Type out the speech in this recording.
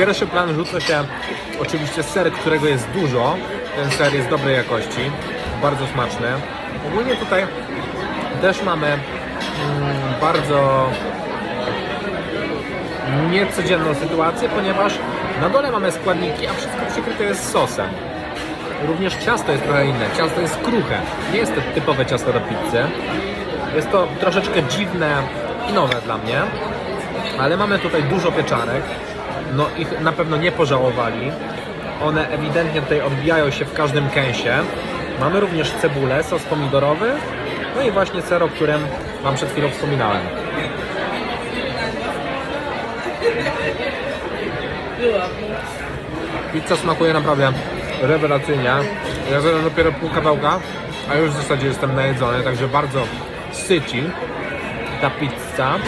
pierwszy plan rzuca się oczywiście ser, którego jest dużo. Ten ser jest dobrej jakości, bardzo smaczny. Ogólnie tutaj też mamy mm, bardzo niecodzienną sytuację, ponieważ na dole mamy składniki, a wszystko przykryte jest sosem. Również ciasto jest trochę inne. Ciasto jest kruche. Nie jest to typowe ciasto do pizzy. Jest to troszeczkę dziwne i nowe dla mnie. Ale mamy tutaj dużo pieczanek. No ich na pewno nie pożałowali. One ewidentnie tutaj odbijają się w każdym kęsie. Mamy również cebulę, sos pomidorowy. No i właśnie ser, o którym Wam przed chwilą wspominałem. Pizza smakuje naprawdę rewelacyjnie. Ja zjadłem dopiero pół kawałka, a już w zasadzie jestem najedzony, także bardzo syci ta pizza.